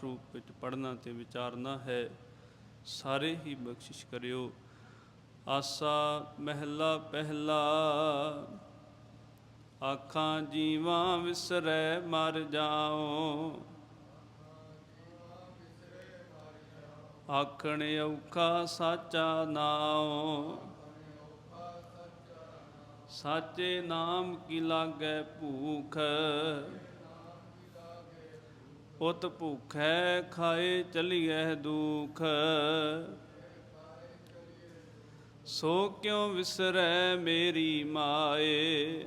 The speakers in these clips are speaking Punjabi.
ਪਾਠ ਰੂਪ ਵਿੱਚ ਪੜ੍ਹਨਾ ਤੇ ਵਿਚਾਰਨਾ ਹੈ, ਸਾਰੇ ਹੀ ਬਖਸ਼ਿਸ਼ ਕਰਿਓ। ਆਸਾ ਮਹਿਲਾ ਪਹਿਲਾ, ਆਖਾਂ ਜੀਵਾਂ ਵਿਸਰੈ ਮਰ ਜਾਓ ਆਖਣ ਔਖਾ ਸਾਚਾ ਨਾਉ। ਸਾਚੇ ਨਾਮ ਕੀ ਲਾਗੈ ਭੂਖ? ਉਤ ਭੂਖੈ ਖਾਏ ਚਲੀਐ ਦੁਖ। ਸੋ ਕਿਉ ਵਿਸਰੈ ਮੇਰੀ ਮਾਏ?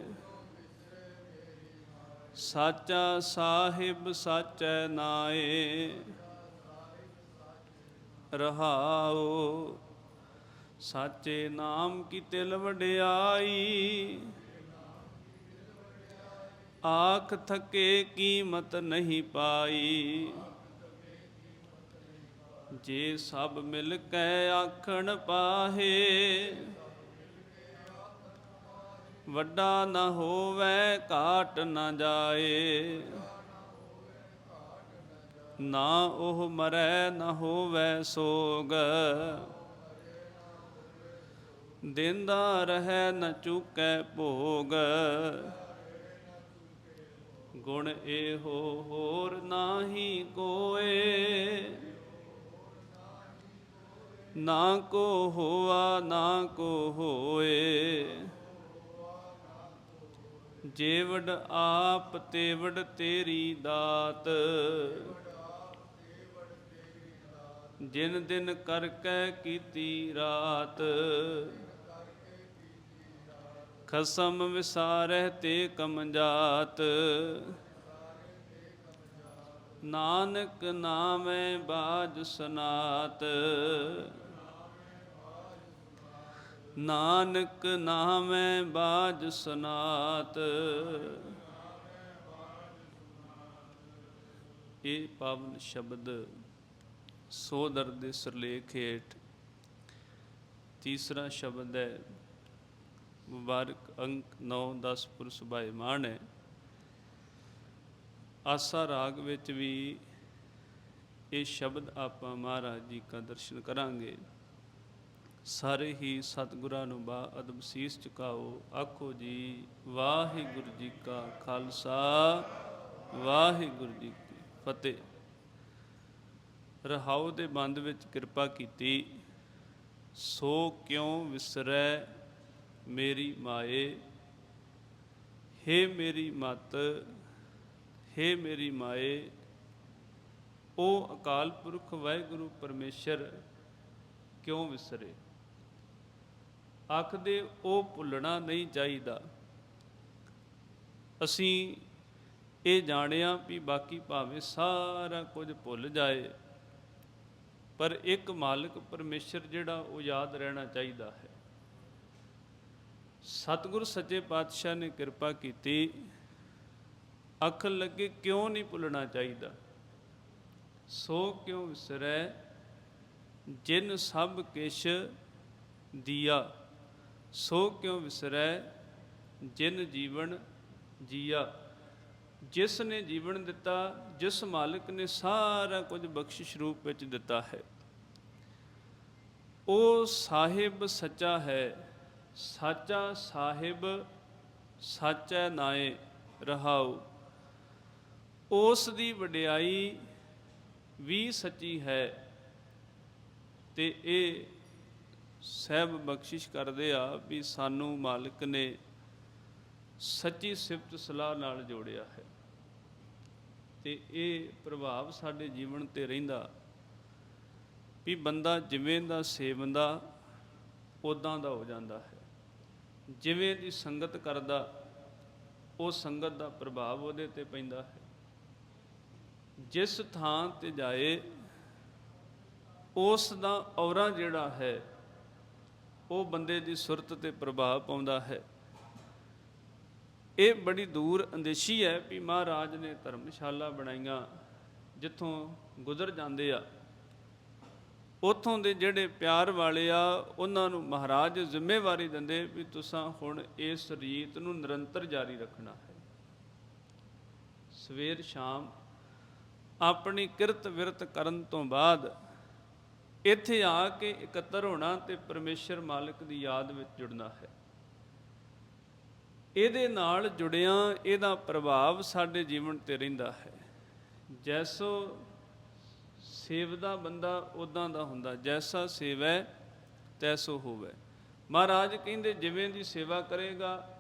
ਸਾਚਾ ਸਾਹਿਬ ਸਾਚੈ ਨਾਏ। ਰਹਾਉ, ਸਾਚੇ ਨਾਮ ਕੀ ਤਿਲ ਵਡਿਆਈ ਆਖ ਥਕੇ ਕੀਮਤ ਨਹੀਂ ਪਾਈ। ਜੇ ਸਭ ਮਿਲ ਕੇ ਆਖਣ ਪਾਹੇ, ਵੱਡਾ ਨਾ ਹੋਵੇ, ਘਾਟ ਨਾ ਜਾਏ। ਨਾ ਉਹ ਮਰੈ, ਨਾ ਹੋਵੇ ਸੋਗ। ਦਿੰਦਾ ਰਹਿ ਨ ਚੁਕੈ ਭੋਗ। ਗੁਣ ਇਹੋ ਹੋਰ ਨਾਹੀ ਕੋਏ। ਨਾ ਕੋ ਹੋਆ, ਨਾ ਕੋ ਹੋਏ। ਜੇਵੜ ਆਪ ਤੇਵੜ ਤੇਰੀ ਦਾਤ। ਜਿਨ ਦਿਨ ਕਰ ਕਰਕੇ ਕੀਤੀ ਰਾਤ। ਖਸਮ ਵਿਸਾਰਹਿ ਤੇ ਕਮਜਾਤ ਨਾਨਕ ਨਾਮੈ ਬਾਜ ਸਨਾਤ। ਨਾਨਕ ਨਾਮੈ ਬਾਜ ਸਨਾਤ। ਇਹ ਪਾਵਨ ਸ਼ਬਦ ਸੋਦਰ ਦੇ ਸਰਲੇਖ ਹੇਠ ਤੀਸਰਾ ਸ਼ਬਦ ਹੈ। ਮੁਬਾਰਕ ਅੰਕ 9 10 ਪੁਰਸ਼ ਮਾਣ ਹੈ। ਆਸਾ ਰਾਗ ਵਿੱਚ ਵੀ ਇਹ ਸ਼ਬਦ ਆਪਾਂ ਮਹਾਰਾਜ ਜੀ ਦਾ ਦਰਸ਼ਨ ਕਰਾਂਗੇ। ਸਾਰੇ ਹੀ ਸਤਿਗੁਰਾਂ ਨੂੰ ਬਾ ਅਦਬ ਸੀਸ ਝੁਕਾਓ ਆਖੋ ਜੀ, ਵਾਹਿਗੁਰੂ ਜੀ ਕਾ ਖਾਲਸਾ, ਵਾਹਿਗੁਰੂ ਜੀ ਕੀ ਫਤਿਹ। ਰਹਾਉ ਦੇ ਬੰਦ ਵਿੱਚ ਕਿਰਪਾ ਕੀਤੀ, ਸੋ ਕਿਉਂ ਵਿਸਰੈ ਮੇਰੀ ਮਾਏ, ਹੇ ਮੇਰੀ ਮਤ, ਹੇ ਮੇਰੀ ਮਾਏ ਉਹ ਅਕਾਲ ਪੁਰਖ ਵਾਹਿਗੁਰੂ ਪਰਮੇਸ਼ਰ, ਕਿਉਂ ਵਿਸਰੇ? ਆਖਦੇ ਉਹ ਭੁੱਲਣਾ ਨਹੀਂ ਚਾਹੀਦਾ। ਅਸੀਂ ਇਹ ਜਾਣਿਆ ਵੀ ਬਾਕੀ ਭਾਵੇਂ ਸਾਰਾ ਕੁਝ ਭੁੱਲ ਜਾਏ, ਪਰ ਇੱਕ ਮਾਲਕ ਪਰਮੇਸ਼ਰ ਜਿਹੜਾ ਉਹ ਯਾਦ ਰਹਿਣਾ ਚਾਹੀਦਾ ਹੈ। ਸਤਿਗੁਰ ਸੱਚੇ ਪਾਤਸ਼ਾਹ ਨੇ ਕਿਰਪਾ ਕੀਤੀ। ਅੱਖ ਲੱਗੇ ਕਿਉਂ ਨਹੀਂ ਭੁੱਲਣਾ ਚਾਹੀਦਾ? ਸੋ ਕਿਉਂ ਵਿਸਰੈ? ਜਿਨ ਸਭ ਕਿਛ ਦੀਆ, ਸੋ ਕਿਉਂ ਵਿਸਰੈ? ਜਿਨ ਜੀਵਨ ਜੀਆ, ਜਿਸ ਨੇ ਜੀਵਨ ਦਿੱਤਾ, ਜਿਸ ਮਾਲਕ ਨੇ ਸਾਰਾ ਕੁਝ ਬਖਸ਼ਿਸ਼ ਰੂਪ ਵਿੱਚ ਦਿੱਤਾ ਹੈ। ਉਹ ਸਾਹਿਬ ਸੱਚਾ ਹੈ। ਸਾਚਾ ਸਾਹਿਬ ਸਾਚੈ ਨਾਏ ਰਹਾਉ। ਉਸ ਦੀ ਵਡਿਆਈ ਵੀ ਸੱਚੀ ਹੈ ਤੇ ਇਹ ਸਹਿਬ ਬਖਸ਼ਿਸ਼ ਕਰਦੇ ਆ ਵੀ ਸਾਨੂੰ ਮਾਲਕ ਨੇ ਸੱਚੀ ਸਿਫਤ ਸਲਾਹ ਨਾਲ ਜੋੜਿਆ ਹੈ। ਤੇ ਇਹ ਪ੍ਰਭਾਵ ਸਾਡੇ ਜੀਵਨ ਤੇ ਰਹਿੰਦਾ ਵੀ ਬੰਦਾ ਜਿਵੇਂ ਦਾ ਸੇਵੰਦਾ ਉਦਾਂ ਦਾ ਹੋ ਜਾਂਦਾ ਹੈ। ਜਿਵੇਂ ਦੀ ਸੰਗਤ ਕਰਦਾ, ਉਹ ਸੰਗਤ ਦਾ ਪ੍ਰਭਾਵ ਉਹਦੇ ਤੇ ਪੈਂਦਾ ਹੈ। ਜਿਸ ਥਾਂ ਤੇ ਜਾਏ, ਉਸ ਦਾ ਔਰਾ ਜਿਹੜਾ ਹੈ, ਉਹ ਬੰਦੇ ਦੀ ਸੁਰਤ ਤੇ ਪ੍ਰਭਾਵ ਪਾਉਂਦਾ ਹੈ। ਇਹ ਬੜੀ ਦੂਰ ਅੰਦੇਸ਼ੀ ਹੈ ਵੀ ਮਹਾਰਾਜ ਨੇ ਧਰਮਸ਼ਾਲਾ ਬਣਾਈਆਂ, ਜਿੱਥੋਂ ਗੁਜ਼ਰ ਜਾਂਦੇ ਆ। ਉਥੋਂ ਦੇ ਜਿਹੜੇ ਪਿਆਰ ਵਾਲੇ ਆ, ਉਹਨਾਂ ਨੂੰ ਮਹਾਰਾਜ ਜ਼ਿੰਮੇਵਾਰੀ ਦਿੰਦੇ ਵੀ ਤੁਸੀਂ ਹੁਣ ਇਸ ਰੀਤ ਨੂੰ ਨਿਰੰਤਰ ਜਾਰੀ ਰੱਖਣਾ ਹੈ। ਸਵੇਰ ਸ਼ਾਮ ਆਪਣੀ ਕਿਰਤ ਵਿਰਤ ਕਰਨ ਤੋਂ ਬਾਅਦ ਇੱਥੇ ਆ ਕੇ ਇਕੱਤਰ ਹੋਣਾ ਤੇ ਪਰਮੇਸ਼ਰ ਮਾਲਕ ਦੀ ਯਾਦ ਵਿੱਚ ਜੁੜਨਾ ਹੈ। ਇਹਦੇ ਨਾਲ ਜੁੜਿਆਂ, ਇਹਦਾ ਪ੍ਰਭਾਵ ਸਾਡੇ ਜੀਵਨ ਤੇ ਰਹਿੰਦਾ ਹੈ। ਜੈਸੋ ਸੇਵਦਾ ਬੰਦਾ ਉਦਾਂ ਦਾ ਹੁੰਦਾ, ਜੈਸਾ ਸੇਵੈ ਤੈਸੋ ਹੋਵੇ। ਮਹਾਰਾਜ ਕਹਿੰਦੇ, ਜਿਵੇਂ ਦੀ ਸੇਵਾ ਕਰੇਗਾ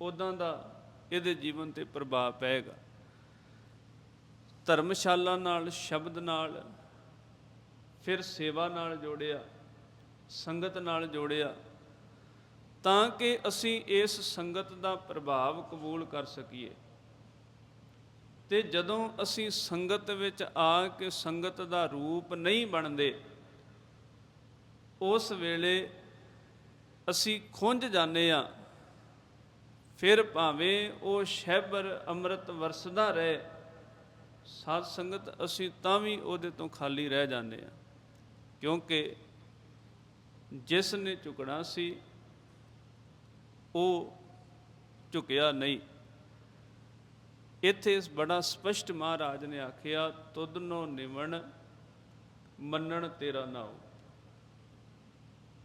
ਉਦਾਂ ਦਾ ਇਹਦੇ ਜੀਵਨ ਤੇ ਪ੍ਰਭਾਵ ਪਏਗਾ। ਧਰਮਸ਼ਾਲਾ ਨਾਲ, ਸ਼ਬਦ ਨਾਲ, ਫਿਰ ਸੇਵਾ ਨਾਲ ਜੋੜਿਆ, ਸੰਗਤ ਨਾਲ ਜੋੜਿਆ, ਤਾਂ ਕਿ ਅਸੀਂ ਇਸ ਸੰਗਤ ਦਾ ਪ੍ਰਭਾਵ ਕਬੂਲ ਕਰ ਸਕੀਏ। ਤੇ ਜਦੋਂ ਅਸੀਂ ਸੰਗਤ ਵਿੱਚ ਆ ਕੇ ਸੰਗਤ ਦਾ ਰੂਪ ਨਹੀਂ ਬਣਦੇ, ਉਸ ਵੇਲੇ ਅਸੀਂ ਖੁੰਝ ਜਾਂਦੇ ਆ ਫਿਰ ਭਾਵੇਂ ਉਹ ਸ਼ਹਿਬਰ ਅੰਮ੍ਰਿਤ ਵਰਸਦਾ ਰਹੇ, ਸਾਧ ਸੰਗਤ ਅਸੀਂ ਤਾਂ ਵੀ ਉਹਦੇ ਤੋਂ ਖਾਲੀ ਰਹਿ ਜਾਂਦੇ ਆ ਕਿਉਂਕਿ ਜਿਸ ਨੇ ਝੁਕਣਾ ਸੀ, ਉਹ ਝੁਕਿਆ ਨਹੀਂ। ਇੱਥੇ ਇਸ ਬੜਾ ਸਪਸ਼ਟ ਮਹਾਰਾਜ ਨੇ ਆਖਿਆ, ਤੁਧਨੋ ਨਿਵਣ, ਮੰਨਣ ਤੇਰਾ ਨਾਉ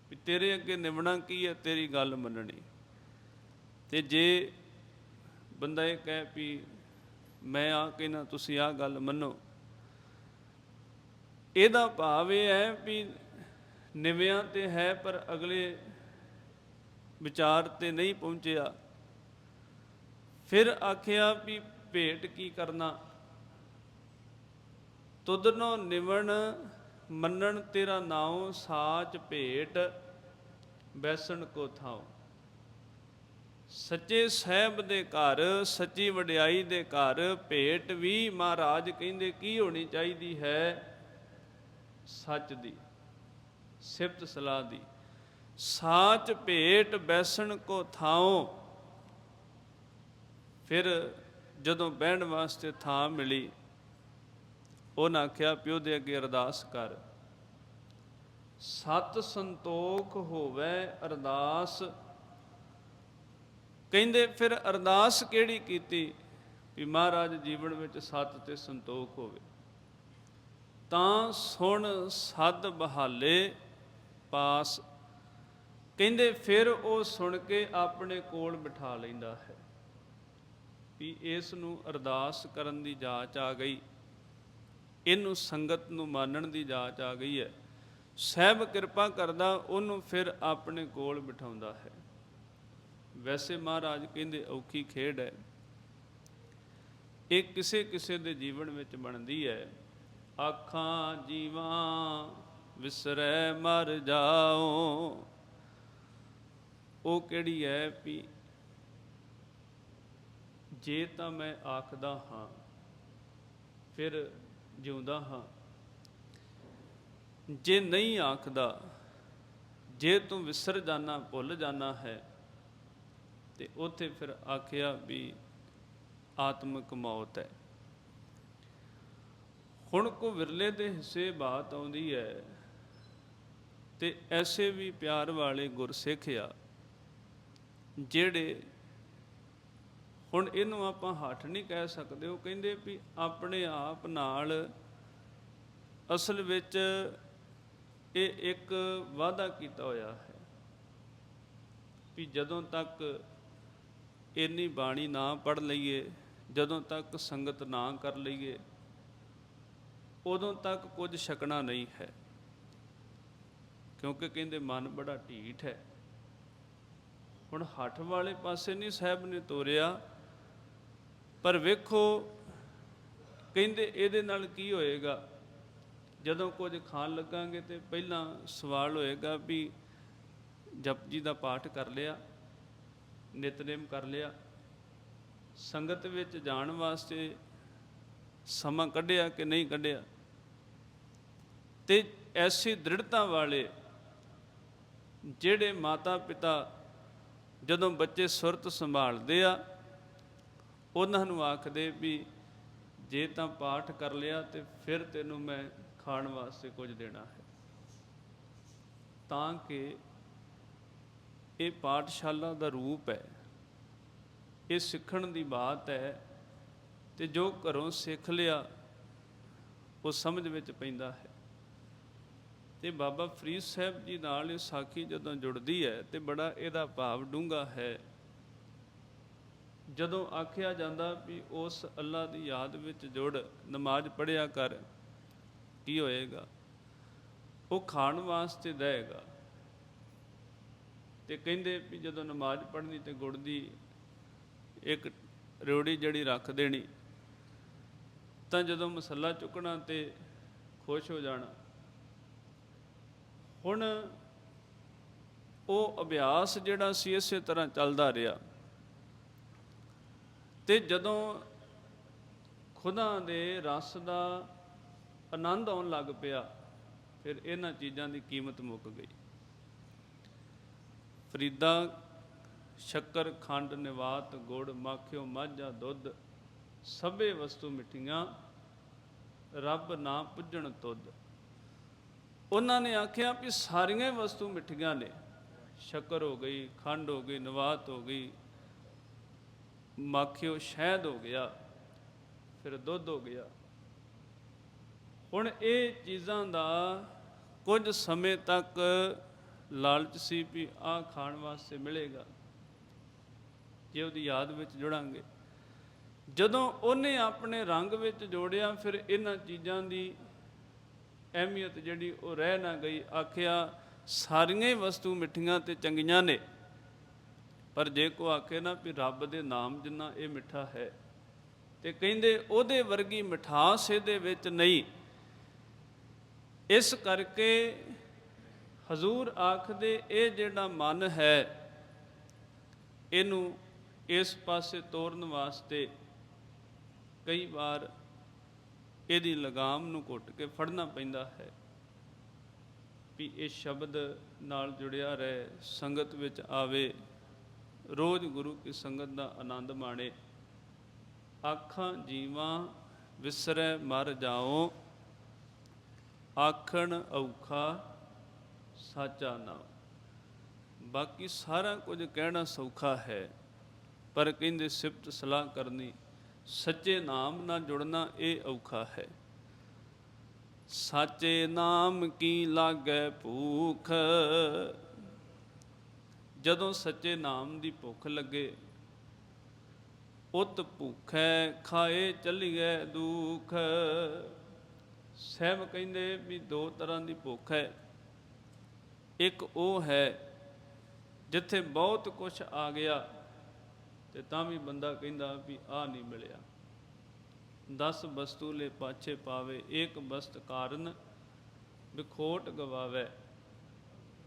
ਵੀ ਤੇਰੇ ਅੱਗੇ ਨਿਵਣਾ ਕੀ ਹੈ? ਤੇਰੀ ਗੱਲ ਮੰਨਣੀ। ਤੇ ਜੇ ਬੰਦਾ ਇਹ ਕਹੇ ਵੀ ਮੈਂ ਆ ਕੇ ਨਾ ਤੁਸੀਂ ਆ ਗੱਲ ਮੰਨੋ, ਇਹਦਾ ਭਾਵ ਇਹ ਹੈ ਵੀ ਨਿਵਿਆਂ ਤੇ ਹੈ, ਪਰ ਅਗਲੇ ਵਿਚਾਰ ਤੇ ਨਹੀਂ ਪਹੁੰਚਿਆ। ਫਿਰ ਆਖਿਆ ਵੀ ਭੇਟ ਕੀ ਕਰਨਾ? ਤੁਧਨੋ ਨਿਵਣ ਮੰਨਣ ਤੇਰਾ ਨਾਉ ਸਾਚ ਭੇਟ, ਬੈਸਣ ਕੋ ਥਾਉ। ਸੱਚੇ ਸਹਿਬ ਦੇ ਘਰ, ਸੱਚੀ ਵਡਿਆਈ ਦੇ ਘਰ, ਭੇਟ ਵੀ ਮਹਾਰਾਜ ਕਹਿੰਦੇ ਕੀ ਹੋਣੀ ਚਾਹੀਦੀ ਹੈ? ਸੱਚ ਦੀ, ਸਿਫਤ ਸਲਾਹ ਦੀ। ਸਾਚ ਭੇਟ, ਬੈਸਣ ਕੋ ਥਾਉ। ਫਿਰ ਜਦੋਂ ਬਹਿਣ ਵਾਸਤੇ ਥਾਂ ਮਿਲੀ ਉਹਨਾਂ ਆਖਿਆ, ਪਿਓ ਦੇ ਅੱਗੇ ਅਰਦਾਸ ਕਰ। ਸਤ ਸੰਤੋਖ ਹੋਵੇ ਅਰਦਾਸ। ਕਹਿੰਦੇ, ਫਿਰ ਅਰਦਾਸ ਕਿਹੜੀ ਕੀਤੀ? ਵੀ ਮਹਾਰਾਜ ਜੀਵਨ ਵਿੱਚ ਸਤ ਤੇ ਸੰਤੋਖ ਹੋਵੇ। ਤਾਂ ਸੁਣ ਸਦ ਬਹਾਲੇ ਪਾਸ। ਕਹਿੰਦੇ, ਫਿਰ ਉਹ ਸੁਣ ਕੇ ਆਪਣੇ ਕੋਲ ਬਿਠਾ ਲੈਂਦਾ ਹੈ। ਵੀ ਇਸ ਨੂੰ ਅਰਦਾਸ ਕਰਨ ਦੀ ਜਾਂਚ ਆ ਗਈ। ਇਹਨੂੰ ਸੰਗਤ ਨੂੰ ਮਾਨਣ ਦੀ ਜਾਂਚ ਆ ਗਈ ਹੈ। ਸਹਿਬ ਕਿਰਪਾ ਕਰਦਾ ਉਹਨੂੰ ਫਿਰ ਆਪਣੇ ਕੋਲ ਬਿਠਾਉਂਦਾ ਹੈ। ਵੈਸੇ ਮਹਾਰਾਜ ਕਹਿੰਦੇ ਔਖੀ ਖੇਡ ਹੈ। ਇਹ ਕਿਸੇ ਕਿਸੇ ਦੇ ਜੀਵਨ ਵਿੱਚ ਬਣਦੀ ਹੈ। ਆਖਾਂ ਜੀਵਾਂ ਵਿਸਰੈ ਮਰ ਜਾਓ ਉਹ ਕਿਹੜੀ ਹੈ ਵੀ ਜੇ ਤਾਂ ਮੈਂ ਆਖਦਾ ਹਾਂ, ਫਿਰ ਜਿਉਂਦਾ ਹਾਂ। ਜੇ ਨਹੀਂ ਆਖਦਾ, ਜੇ ਤੂੰ ਵਿਸਰ ਜਾਣਾ ਭੁੱਲ ਜਾਣਾ ਹੈ, ਤੇ ਉੱਥੇ ਫਿਰ ਆਖਿਆ ਵੀ ਆਤਮਿਕ ਮੌਤ ਹੈ। ਹੁਣ ਕੋ ਵਿਰਲੇ ਦੇ ਹਿੱਸੇ ਬਾਤ ਆਉਂਦੀ ਹੈ, ਤੇ ਐਸੇ ਵੀ ਪਿਆਰ ਵਾਲੇ ਗੁਰਸਿੱਖ ਆ, ਜਿਹੜੇ ਹੁਣ ਇਹਨੂੰ ਆਪਾਂ ਹੱਠ ਨਹੀਂ ਕਹਿ ਸਕਦੇ। ਉਹ ਕਹਿੰਦੇ ਵੀ ਆਪਣੇ ਆਪ ਨਾਲ ਅਸਲ ਵਿੱਚ ਇਹ ਇੱਕ ਵਾਅਦਾ ਕੀਤਾ ਹੋਇਆ ਹੈ ਵੀ ਜਦੋਂ ਤੱਕ ਇੰਨੀ ਬਾਣੀ ਨਾ ਪੜ ਲਈਏ, ਜਦੋਂ ਤੱਕ ਸੰਗਤ ਨਾ ਕਰ ਲਈਏ, ਉਦੋਂ ਤੱਕ ਕੁਝ ਛਕਣਾ ਨਹੀਂ ਹੈ। ਕਿਉਂਕਿ ਕਹਿੰਦੇ ਮਨ ਬੜਾ ਢੀਠ ਹੈ। ਹੁਣ ਹੱਠ ਵਾਲੇ ਪਾਸੇ ਨਹੀਂ ਸਾਹਿਬ ਨੇ ਤੋਰਿਆ ਪਰ ਵੇਖੋ, ਕਹਿੰਦੇ ਇਹਦੇ ਨਾਲ ਕੀ ਹੋਏਗਾ? ਜਦੋਂ ਕੁਝ ਖਾਣ ਲੱਗਾਂਗੇ ਤੇ ਪਹਿਲਾਂ ਸਵਾਲ ਹੋਏਗਾ ਵੀ ਜਪਜੀ ਦਾ ਪਾਠ ਕਰ ਲਿਆ, ਨਿਤਨੇਮ ਕਰ ਲਿਆ, ਸੰਗਤ ਵਿੱਚ ਜਾਣ ਵਾਸਤੇ ਸਮਾਂ ਕੱਢਿਆ ਕਿ ਨਹੀਂ ਕੱਢਿਆ? ਤੇ ਐਸੀ ਦ੍ਰਿੜਤਾ ਵਾਲੇ ਜਿਹੜੇ ਮਾਤਾ ਪਿਤਾ ਜਦੋਂ ਬੱਚੇ ਸੁਰਤ ਸੰਭਾਲਦੇ ਆ ਉਹਨਾਂ ਨੂੰ ਆਖਦੇ ਵੀ ਜੇ ਤਾਂ ਪਾਠ ਕਰ ਲਿਆ ਤੇ ਫਿਰ ਤੈਨੂੰ ਮੈਂ ਖਾਣ ਵਾਸਤੇ ਕੁਝ ਦੇਣਾ ਹੈ। ਤਾਂ ਕਿ ਇਹ ਪਾਠਸ਼ਾਲਾ ਦਾ ਰੂਪ ਹੈ। ਇਹ ਸਿੱਖਣ ਦੀ ਬਾਤ ਹੈ ਤੇ ਜੋ ਘਰੋਂ ਸਿੱਖ ਲਿਆ, ਉਹ ਸਮਝ ਵਿੱਚ ਪੈਂਦਾ ਹੈ। ਤੇ ਬਾਬਾ ਫਰੀਦ ਸਾਹਿਬ ਜੀ ਨਾਲ ਇਹ ਸਾਖੀ ਜਦੋਂ ਜੁੜਦੀ ਹੈ ਤੇ ਬੜਾ ਇਹਦਾ ਭਾਵ ਡੂੰਘਾ ਹੈ। ਜਦੋਂ ਆਖਿਆ ਜਾਂਦਾ ਵੀ ਉਸ ਅੱਲਾ ਦੀ ਯਾਦ ਵਿੱਚ ਜੁੜ, ਨਮਾਜ਼ ਪੜਿਆ ਕਰ, ਕੀ ਹੋਏਗਾ? ਉਹ ਖਾਣ ਵਾਸਤੇ ਦੇਗਾ। ਤੇ ਕਹਿੰਦੇ ਵੀ ਜਦੋਂ ਨਮਾਜ਼ ਪੜ੍ਹਨੀ ਤੇ ਗੁੜ ਦੀ ਇੱਕ ਰਿਉੜੀ ਜਿਹੜੀ ਰੱਖ ਦੇਣੀ, ਤਾਂ ਜਦੋਂ ਮਸੱਲਾ ਚੁੱਕਣਾ ਤੇ ਖੁਸ਼ ਹੋ ਜਾਣਾ। ਹੁਣ ਉਹ ਅਭਿਆਸ ਜਿਹੜਾ ਸੀ ਇਸੇ ਤਰ੍ਹਾਂ ਚੱਲਦਾ ਰਿਹਾ। ਤੇ ਜਦੋਂ ਖੁਦਾ ਦੇ ਰਸ ਦਾ ਆਨੰਦ ਆਉਣ ਲੱਗ ਪਿਆ, ਫਿਰ ਇਹਨਾਂ ਚੀਜ਼ਾਂ ਦੀ ਕੀਮਤ ਮੁੱਕ ਗਈ। ਫਰੀਦਾ, ਸ਼ੱਕਰ, ਖੰਡ, ਨਿਵਾਤ, ਗੁੜ, ਮਾਖਿਓ, ਮਾਝਾ, ਦੁੱਧ ਸਭੇ ਵਸਤੂ ਮਿੱਠੀਆਂ, ਰੱਬ ਨਾ ਪੁੱਜਣ ਤੁਧ। ਉਹਨਾਂ ਨੇ ਆਖਿਆ ਵੀ ਸਾਰੀਆਂ ਵਸਤੂ ਮਿੱਠੀਆਂ ਨੇ। ਸ਼ੱਕਰ ਹੋ ਗਈ, ਖੰਡ ਹੋ ਗਈ, ਨਿਵਾਤ ਹੋ ਗਈ। ਮਾਖਿਓ ਸ਼ਹਿਦ ਹੋ ਗਿਆ, ਫਿਰ ਦੁੱਧ ਹੋ ਗਿਆ। ਹੁਣ ਇਹ ਚੀਜ਼ਾਂ ਦਾ ਕੁਝ ਸਮੇਂ ਤੱਕ ਲਾਲਚ ਸੀ ਵੀ ਆਹ ਖਾਣ ਵਾਸਤੇ ਮਿਲੇਗਾ। ਜੇ ਉਹਦੀ ਯਾਦ ਵਿੱਚ ਜੁੜਾਂਗੇ। ਜਦੋਂ ਉਹਨੇ ਆਪਣੇ ਰੰਗ ਵਿੱਚ ਜੋੜਿਆ, ਫਿਰ ਇਹਨਾਂ ਚੀਜ਼ਾਂ ਦੀ ਅਹਿਮੀਅਤ ਜਿਹੜੀ ਉਹ ਰਹਿ ਨਾ ਗਈ। ਆਖਿਆ, ਸਾਰੀਆਂ ਹੀ ਵਸਤੂ ਮਿੱਠੀਆਂ ਤੇ ਚੰਗੀਆਂ ਨੇ। ਪਰ ਜੇ ਕੋ ਆਖੇ ਨਾ ਵੀ ਰੱਬ ਦੇ ਨਾਮ ਜਿੰਨਾ ਇਹ ਮਿੱਠਾ ਹੈ, ਤੇ ਕਹਿੰਦੇ ਉਹਦੇ ਵਰਗੀ ਮਿਠਾਸ ਇਹਦੇ ਵਿੱਚ ਨਹੀਂ। ਇਸ ਕਰਕੇ ਹਜ਼ੂਰ ਆਖਦੇ ਇਹ ਜਿਹੜਾ ਮਨ ਹੈ, ਇਹਨੂੰ ਇਸ ਪਾਸੇ ਤੋਰਨ ਵਾਸਤੇ ਕਈ ਵਾਰ ਇਹਦੀ ਲਗਾਮ ਨੂੰ ਘੁੱਟ ਕੇ ਫੜਨਾ ਪੈਂਦਾ ਹੈ ਵੀ ਇਹ ਸ਼ਬਦ ਨਾਲ ਜੁੜਿਆ ਰਹੇ, ਸੰਗਤ ਵਿੱਚ ਆਵੇ। ਰੋਜ਼ ਗੁਰੂ ਕੀ ਸੰਗਤ ਦਾ ਆਨੰਦ ਮਾਣੇ। ਆਖਾਂ, ਜੀਵਾਂ ਵਿਸਰੈ ਮਰ ਜਾਓ। ਆਖਣ, ਔਖਾ ਸਾਚਾ ਨਾਮ ਬਾਕੀ ਸਾਰਾ ਕੁਝ ਕਹਿਣਾ ਸੌਖਾ ਹੈ, ਪਰ ਕਹਿੰਦੇ ਸਿਫਤ ਸਲਾਹ ਕਰਨੀ, ਸੱਚੇ ਨਾਮ ਨਾਲ ਜੁੜਨਾ ਇਹ ਔਖਾ ਹੈ। ਸਾਚੇ ਨਾਮ ਕੀ ਲਾਗੈ ਭੂਖ ਜਦੋਂ ਸੱਚੇ ਨਾਮ ਦੀ ਭੁੱਖ ਲੱਗੇ, ਉਤ ਭੁੱਖੈ ਖਾਏ ਚੱਲੀਐ ਦੁਖ। ਸਹਿਬ ਕਹਿੰਦੇ ਵੀ ਦੋ ਤਰ੍ਹਾਂ ਦੀ ਭੁੱਖ ਹੈ। ਇੱਕ ਉਹ ਹੈ, ਜਿੱਥੇ ਬਹੁਤ ਕੁਝ ਆ ਗਿਆ ਤੇ ਤਾਂ ਵੀ ਬੰਦਾ ਕਹਿੰਦਾ ਵੀ ਆ ਨਹੀਂ ਮਿਲਿਆ। 10 ਵਸਤੂ ਲੈ ਪਾਛੇ ਪਾਵੇ ਇੱਕ ਵਸਤ ਕਾਰਨ ਵਿਖੋਟ ਗਵਾਵੇ।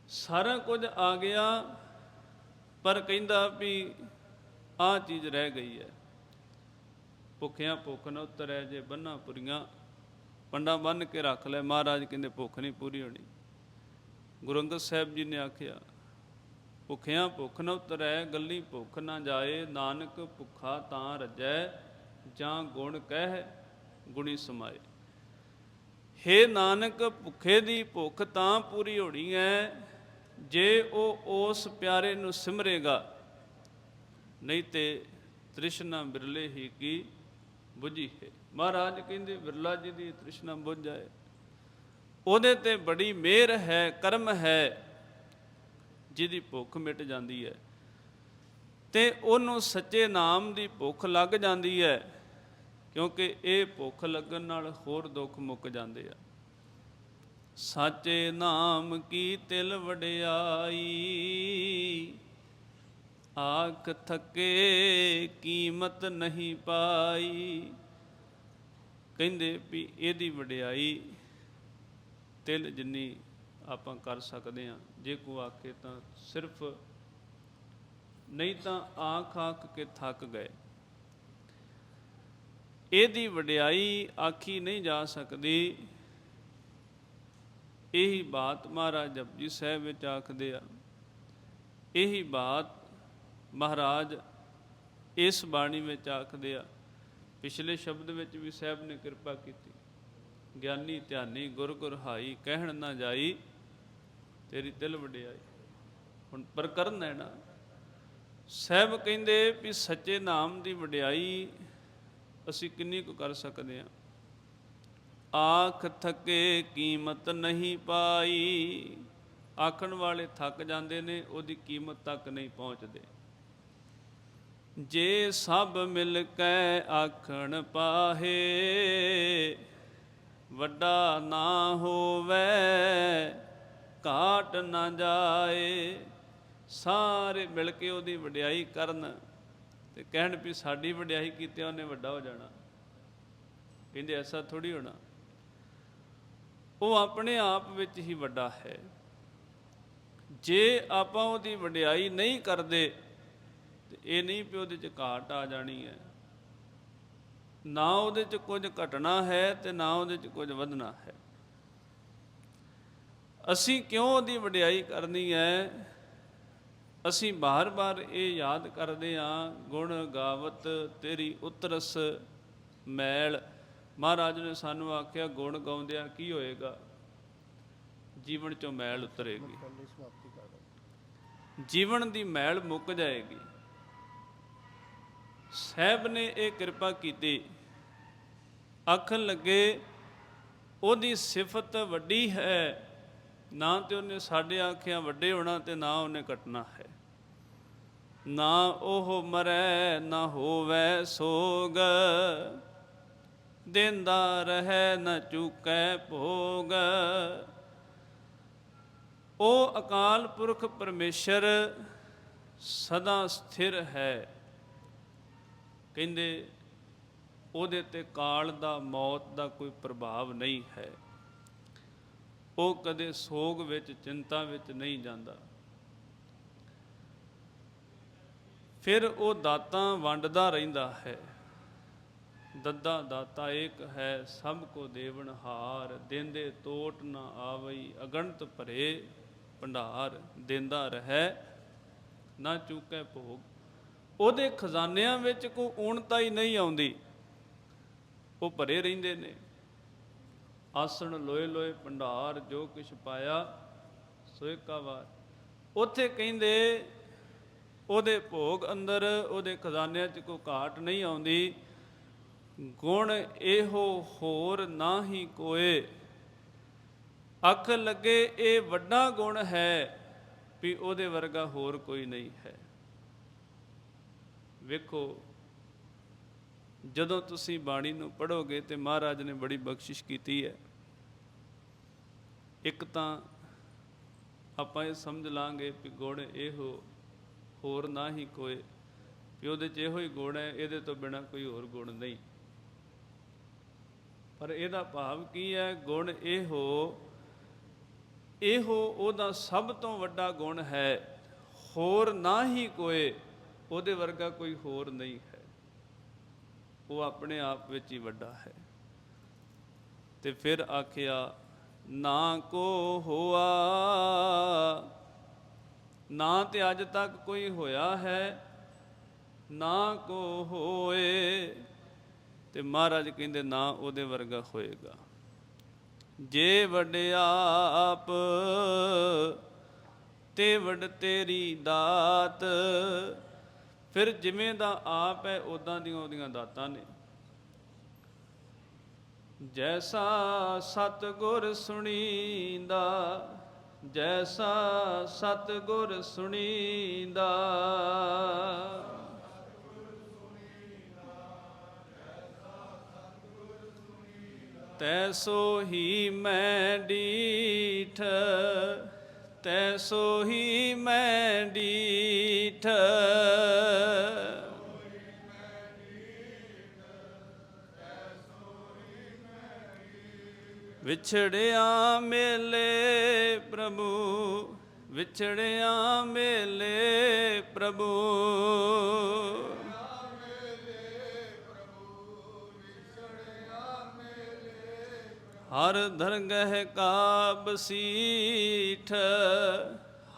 ਸਾਰਾ ਕੁਝ ਆ ਗਿਆ ਪਰ ਕਹਿੰਦਾ ਵੀ ਆਹ ਚੀਜ਼ ਰਹਿ ਗਈ ਹੈ। ਭੁੱਖਿਆਂ ਭੁੱਖ ਨਾ ਉਤਰੈ, ਜੇ ਬੰਨਾ ਪੁਰੀਆਂ ਪੰਡਾ ਬੰਨ ਕੇ ਰੱਖ ਲੈ। ਮਹਾਰਾਜ ਕਹਿੰਦੇ ਭੁੱਖ ਨਹੀਂ ਪੂਰੀ ਹੋਣੀ। ਗੁਰੂ ਅੰਗਦ ਸਾਹਿਬ ਜੀ ਨੇ ਆਖਿਆ, ਭੁੱਖਿਆਂ ਭੁੱਖ ਨਾ ਉਤਰੈ, ਗੱਲੀ ਭੁੱਖ ਨਾ ਜਾਏ। ਨਾਨਕ ਭੁੱਖਾ ਤਾਂ ਰਜੈ, ਜਾਂ ਗੁਣ ਕਹਿ ਗੁਣੀ ਸਮਾਏ। ਹੇ ਨਾਨਕ, ਭੁੱਖੇ ਦੀ ਭੁੱਖ ਤਾਂ ਪੂਰੀ ਹੋਣੀ ਹੈ। ਜੇ ਉਹ ਉਸ ਪਿਆਰੇ ਨੂੰ ਸਿਮਰੇਗਾ, ਨਹੀਂ ਤੇ ਤ੍ਰਿਸ਼ਨਾ ਬਿਰਲੇ ਹੀ ਕੀ ਬੁਝੀ ਹੈ। ਮਹਾਰਾਜ ਕਹਿੰਦੇ, ਬਿਰਲਾ ਜੀ ਦੀ ਤ੍ਰਿਸ਼ਨਾ ਬੁਝ ਜਾਏ। ਉਹਦੇ ਤੇ ਬੜੀ ਮਿਹਰ ਹੈ, ਕਰਮ ਹੈ, ਜਿਹਦੀ ਭੁੱਖ ਮਿਟ ਜਾਂਦੀ ਹੈ। ਤੇ ਉਹਨੂੰ ਸੱਚੇ ਨਾਮ ਦੀ ਭੁੱਖ ਲੱਗ ਜਾਂਦੀ ਹੈ, ਕਿਉਂਕਿ ਇਹ ਭੁੱਖ ਲੱਗਣ ਨਾਲ ਹੋਰ ਦੁੱਖ ਮੁੱਕ ਜਾਂਦੇ ਆ। ਸਾਚੇ ਨਾਮ ਕੀ ਤਿਲ ਵਡਿਆਈ? ਆਖ ਥਕੇ ਕੀਮਤ ਨਹੀਂ ਪਾਈ। ਕਹਿੰਦੇ ਵੀ ਇਹਦੀ ਵਡਿਆਈ ਤਿਲ ਜਿੰਨੀ ਆਪਾਂ ਕਰ ਸਕਦੇ ਹਾਂ। ਜੇ ਕੋ ਆਖੇ ਤਾਂ ਸਿਰਫ ਨਹੀਂ ਤਾਂ ਆਖ ਆਖ ਕੇ ਥੱਕ ਗਏ। ਇਹਦੀ ਵਡਿਆਈ ਆਖੀ ਨਹੀਂ ਜਾ ਸਕਦੀ। ਇਹੀ ਬਾਤ ਮਹਾਰਾਜ ਜਪਜੀ ਸਾਹਿਬ ਵਿੱਚ ਆਖਦੇ ਆ। ਇਹੀ ਬਾਤ ਮਹਾਰਾਜ ਇਸ ਬਾਣੀ ਵਿੱਚ ਆਖਦੇ ਆ। ਪਿਛਲੇ ਸ਼ਬਦ ਵਿੱਚ ਵੀ ਸਾਹਿਬ ਨੇ ਕਿਰਪਾ ਕੀਤੀ। ਗਿਆਨੀ ਧਿਆਨੀ ਗੁਰ ਗੁਰ ਹਾਈ, ਕਹਿਣ ਨਾ ਜਾਈ, ਤੇਰੀ ਦਿਲ ਵਡਿਆਈ। ਹੁਣ ਪਰ ਕਰਨ ਹੈ ਨਾ। ਸਾਹਿਬ ਕਹਿੰਦੇ ਵੀ ਸੱਚੇ ਨਾਮ ਦੀ ਵਡਿਆਈ ਅਸੀਂ ਕਿੰਨੀ ਕੁ ਕਰ ਸਕਦੇ ਹਾਂ। ਆਖ ਥਕੇ ਕੀਮਤ ਨਹੀਂ ਪਾਈ। ਆਖਣ ਵਾਲੇ ਥੱਕ ਜਾਂਦੇ ਨੇ, ਉਹਦੀ ਕੀਮਤ ਤੱਕ ਨਹੀਂ ਪਹੁੰਚਦੇ। ਜੇ ਸਭ ਮਿਲ ਕੇ ਆਖਣ ਪਾਹੇ, ਵੱਡਾ ਨਾ ਹੋਵੇ, ਘਾਟ ਨਾ ਜਾਏ, ਸਾਰੇ ਮਿਲ ਕੇ ਉਹਦੀ ਵਡਿਆਈ ਕਰਨ ਤੇ ਕਹਿਣ ਵੀ ਸਾਡੀ ਵਡਿਆਈ ਕੀਤੀ ਉਹਨੇ ਵੱਡਾ ਹੋ ਜਾਣਾ। ਕਹਿੰਦੇ ਐਸਾ ਥੋੜੀ ਹੋਣਾ। ਉਹ ਆਪਣੇ ਆਪ ਵਿੱਚ ਹੀ ਵੱਡਾ ਹੈ। ਜੇ ਆਪਾਂ ਉਹਦੀ ਵਡਿਆਈ ਨਹੀਂ ਕਰਦੇ, ਤੇ ਇਹ ਨਹੀਂ ਵੀ ਉਹਦੇ ਚ ਘਾਟ ਆ ਜਾਣੀ ਹੈ। ਨਾ ਉਹਦੇ ਚ ਕੁਝ ਘਟਣਾ ਹੈ ਤੇ ਨਾ ਉਹਦੇ ਚ ਕੁਝ ਵਧਣਾ ਹੈ। ਅਸੀਂ ਕਿਉਂ ਉਹਦੀ ਵਡਿਆਈ ਕਰਨੀ ਹੈ? ਅਸੀਂ ਬਾਰ-ਬਾਰ ਇਹ ਯਾਦ ਕਰਦੇ ਹਾਂ, ਗੁਣ ਗਾਵਤ ਤੇਰੀ ਉਤਰਸ ਮੈਲ। ਮਹਾਰਾਜ ਨੇ ਸਾਨੂੰ ਆਖਿਆ ਗੁਣ ਗਾਉਂਦਿਆਂ ਕੀ ਹੋਏਗਾ? ਜੀਵਨ ਚੋਂ ਮੈਲ ਉਤਰੇਗੀ। ਜੀਵਨ ਦੀ ਮੈਲ ਮੁੱਕ ਜਾਏਗੀ। ਸਹਿਬ ਨੇ ਇਹ ਕਿਰਪਾ ਕੀਤੀ। ਆਖਣ ਲੱਗੇ ਉਹਦੀ ਸਿਫਤ ਵੱਡੀ ਹੈ। ਨਾ ਤੇ ਉਹਨੇ ਸਾਡੇ ਆਖਿਆਂ ਵੱਡੇ ਹੋਣਾ ਤੇ ਨਾ ਉਹਨੇ ਕੱਟਣਾ ਹੈ। ਨਾ ਉਹ ਮਰੈ ਨਾ ਹੋਵੇ ਸੋਗ। ਦਿੰਦਾ ਰਹਿ ਨ ਚੁਕੈ ਭੋਗ। ਉਹ ਅਕਾਲ ਪੁਰਖ ਪਰਮੇਸ਼ਰ, ਸਦਾ ਸਥਿਰ ਹੈ। ਕਹਿੰਦੇ, ਉਹਦੇ ਤੇ ਕਾਲ ਦਾ, ਮੌਤ ਦਾ ਕੋਈ ਪ੍ਰਭਾਵ ਨਹੀਂ ਹੈ। ਉਹ ਕਦੇ ਸੋਗ ਵਿੱਚ, ਚਿੰਤਾ ਵਿੱਚ ਨਹੀਂ ਜਾਂਦਾ। ਫਿਰ ਉਹ ਦਾਤਾਂ ਵੰਡਦਾ ਰਹਿੰਦਾ ਹੈ। ਦੱਦਾ ਦਾਤਾ ਏਕ ਹੈ, ਸਭ ਕੋ ਦੇਵਨ ਹਾਰ। ਦਿੰਦੇ ਤੋਟ ਨਾ ਆਵਈ ਅਗਣਤ ਭਰੇ ਭੰਡਾਰ। ਦਿੰਦਾ ਰਹੈ, ਨਾ ਚੁਕੈ ਭੋਗ। ਉਹਦੇ ਖਜ਼ਾਨਿਆਂ ਵਿੱਚ ਕੋਈ ਊਣਤਾ ਹੀ ਨਹੀਂ ਆਉਂਦੀ। ਉਹ ਭਰੇ ਰਹਿੰਦੇ ਨੇ। ਆਸਣ ਲੋਏ ਲੋਏ ਭੰਡਾਰ, ਜੋ ਕਿਛ ਪਾਇਆ ਸੋ ਏਕਾ ਵਾਰ। ਉੱਥੇ ਕਹਿੰਦੇ, ਉਹਦੇ ਭੋਗ ਅੰਦਰ, ਉਹਦੇ ਖਜ਼ਾਨਿਆਂ 'ਚ ਕੋਈ ਘਾਟ ਨਹੀਂ ਆਉਂਦੀ। ਗੁਣ ਇਹੋ ਹੋਰ ਨਾ ਹੀ ਕੋਏ। ਅੱਖ ਲੱਗੇ ਇਹ ਵੱਡਾ ਗੁਣ ਹੈ ਵੀ ਉਹਦੇ ਵਰਗਾ ਹੋਰ ਕੋਈ ਨਹੀਂ ਹੈ। ਵੇਖੋ, ਜਦੋਂ ਤੁਸੀਂ ਬਾਣੀ ਨੂੰ ਪੜੋਗੇ ਤੇ ਮਹਾਰਾਜ ਨੇ ਬੜੀ ਬਖਸ਼ਿਸ਼ ਕੀਤੀ ਹੈ। ਇੱਕ ਤਾਂ ਆਪਾਂ ਇਹ ਸਮਝ ਲਾਂਗੇ ਕਿ ਗੁਣ ਇਹੋ ਹੋਰ ਨਾ ਹੀ ਕੋਈ ਵੀ ਉਹਦੇ 'ਚ ਇਹੋ ਹੀ ਗੁਣ ਹੈ, ਇਹਦੇ ਤੋਂ ਬਿਨਾ ਕੋਈ ਹੋਰ ਗੁਣ ਨਹੀਂ। ਪਰ ਇਹਦਾ ਭਾਵ ਕੀ ਹੈ? ਗੁਣ ਇਹੋ ਇਹੋ ਉਹਦਾ ਸਭ ਤੋਂ ਵੱਡਾ ਗੁਣ ਹੈ। ਹੋਰ ਨਾ ਹੀ ਕੋਏ ਉਹਦੇ ਵਰਗਾ ਕੋਈ ਹੋਰ ਨਹੀਂ ਹੈ। ਉਹ ਆਪਣੇ ਆਪ ਵਿੱਚ ਹੀ ਵੱਡਾ ਹੈ। ਤੇ ਫਿਰ ਆਖਿਆ, ਨਾ ਕੋ ਹੋਆ, ਨਾ ਤੇ ਅੱਜ ਤੱਕ ਕੋਈ ਹੋਇਆ ਹੈ, ਨਾ ਕੋ ਹੋਏ। ਤੇ ਮਹਾਰਾਜ ਕਹਿੰਦੇ ਨਾ ਉਹਦੇ ਵਰਗਾ ਹੋਏਗਾ। ਜੇ ਵਡਿਆਪ ਤੇ ਵਡ ਤੇਰੀ ਦਾਤ, ਫਿਰ ਜਿਵੇਂ ਦਾ ਆਪ ਹੈ ਉਦਾਂ ਦੀਆਂ ਉਹਦੀਆਂ ਦਾਤਾਂ ਨੇ। ਜੈਸਾ ਸਤਗੁਰ ਸੁਣੀਂਦਾ, ਜੈਸਾ ਸਤਗੁਰ ਸੁਣੀਂਦਾ ਤੈਸੋ ਹੀ ਮੈਂ ਡੀਠ ਤੈਸੋ ਹੀ ਮੈਂ ਡੀਠ। ਵਿਛੜਿਆ ਮੇਲੇ ਪ੍ਰਭੂ ਵਿਛੜਿਆ ਮੇਲੇ ਪ੍ਰਭੂ। ਹਰ ਦਰਗਹਿ ਕਾ ਬਸੀਠ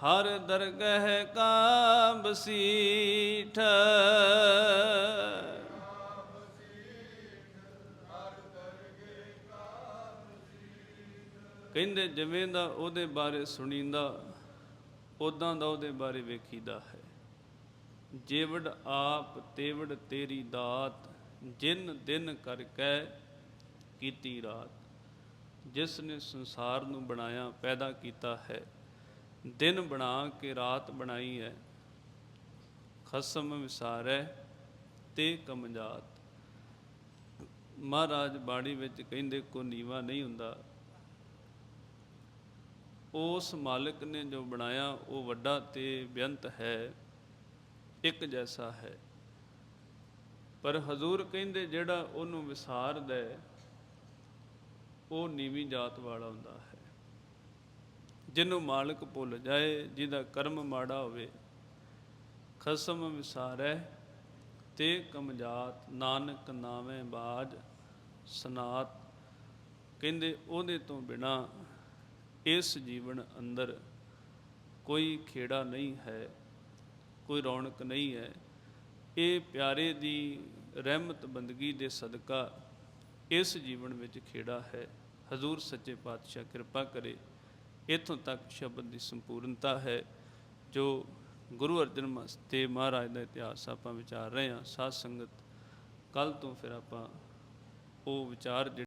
ਹਰ ਦਰਗਹਿ ਕਾ ਬਸੀਠ ਕਹਿੰਦੇ ਜਿਵੇਂ ਦਾ ਉਹਦੇ ਬਾਰੇ ਸੁਣੀਂਦਾ ਉਦਾਂ ਦਾ ਉਹਦੇ ਬਾਰੇ ਵੇਖੀਦਾ ਹੈ। ਜੇਵੜ ਆਪ, ਤੇਵੜ ਤੇਰੀ ਦਾਤ, ਜਿਨ ਦਿਨ ਕਰ ਕੈ ਕੀਤੀ ਰਾਤ। ਜਿਸ ਨੇ ਸੰਸਾਰ ਨੂੰ ਬਣਾਇਆ ਪੈਦਾ ਕੀਤਾ ਹੈ। ਦਿਨ ਬਣਾ ਕੇ ਰਾਤ ਬਣਾਈ ਹੈ। ਖਸਮ ਵਿਸਾਰੈ ਤੇ ਕਮਜਾਤ ਮਹਾਰਾਜ ਬਾਣੀ ਵਿੱਚ ਕਹਿੰਦੇ ਕੋ ਨੀਵਾ ਨਹੀਂ ਹੁੰਦਾ। ਉਸ ਮਾਲਕ ਨੇ ਜੋ ਬਣਾਇਆ ਉਹ ਵੱਡਾ ਤੇ ਬੇਅੰਤ ਹੈ ਇੱਕ ਜੈਸਾ ਹੈ। ਪਰ ਹਜ਼ੂਰ ਕਹਿੰਦੇ ਜਿਹੜਾ ਉਹਨੂੰ ਵਿਸਾਰਦਾ ਹੈ, ਉਹ ਨੀਵੀਂ ਜਾਤ ਵਾਲਾ ਹੁੰਦਾ ਹੈ। ਜਿਹਨੂੰ ਮਾਲਕ ਭੁੱਲ ਜਾਏ, ਜਿਹਦਾ ਕਰਮ ਮਾੜਾ ਹੋਵੇ, ਖਸਮ ਵਿਸਾਰੈ, ਤੇ ਕਮਜਾਤ ਨਾਨਕ ਨਾਵੇਂ ਬਾਜ, ਸਨਾਤ। ਕਹਿੰਦੇ, ਉਹਦੇ ਤੋਂ ਬਿਨਾ ਇਸ ਜੀਵਨ ਅੰਦਰ ਕੋਈ ਖੇੜਾ ਨਹੀਂ ਹੈ, ਕੋਈ ਰੌਣਕ ਨਹੀਂ ਹੈ। ਇਹ ਪਿਆਰੇ ਦੀ ਰਹਿਮਤ, ਬੰਦਗੀ ਦੇ ਸਦਕਾ ਇਸ ਜੀਵਨ ਵਿੱਚ ਖੇੜਾ ਹੈ। ਹਜ਼ੂਰ ਸੱਚੇ ਪਾਤਸ਼ਾਹ ਕਿਰਪਾ ਕਰੇ। ਇਥੋਂ ਤੱਕ ਸ਼ਬਦ ਦੀ ਸੰਪੂਰਨਤਾ ਹੈ, ਜੋ ਗੁਰੂ ਅਰਜਨ ਮਸਤੇ ਮਹਾਰਾਜ ਦਾ ਇਤਿਹਾਸ ਆਪਾਂ ਵਿਚਾਰ ਰਹੇ ਹਾਂ। ਸਾਧ ਸੰਗਤ ਕੱਲ ਤੋਂ ਫਿਰ ਆਪਾਂ ਉਹ ਵਿਚਾਰ ਜਿਹੜੇ